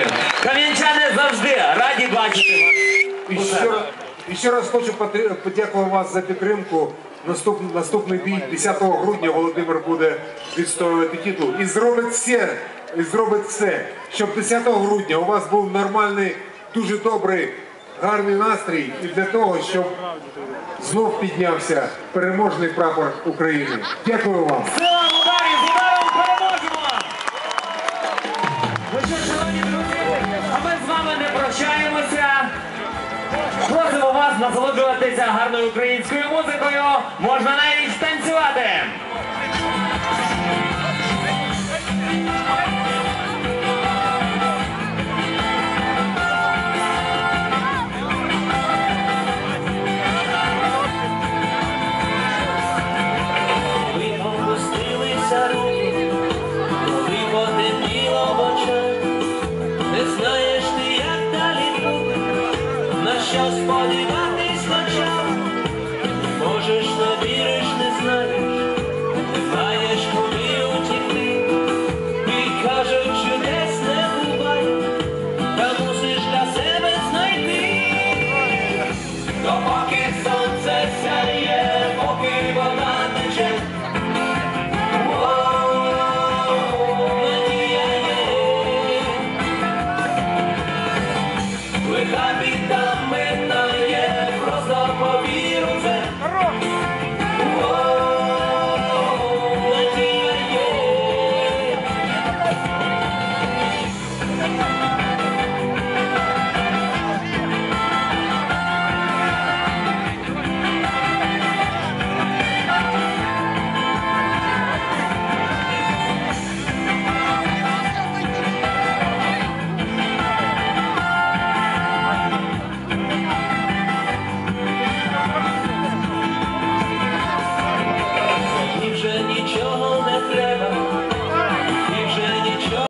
футболі. Кам'янчани завжди раді бачити вас. І ще, раз- і ще раз хочу подякувати вас за підтримку. Наступ, наступний бій 10 грудня Володимир буде відстоювати титул. І зробить все, і зробить все, щоб 10 грудня у вас був нормальний, дуже добрий, гарний настрій і для того, щоб знов піднявся переможний прапор України. Дякую вам. Сила в ударі, з ударом переможемо! Ну що, шановні друзі, а ми з вами не прощаємося. Просимо вас насолоджуватися гарною українською музикою. Можна навіть танцювати. Ми опустилися що сподіватись почав, можеш не віриш, не знаєш, не куди утікти, і кажуть, чудес не буває, та мусиш для себе знайти, допоки сонце сяє, поки вода тече. Happy now.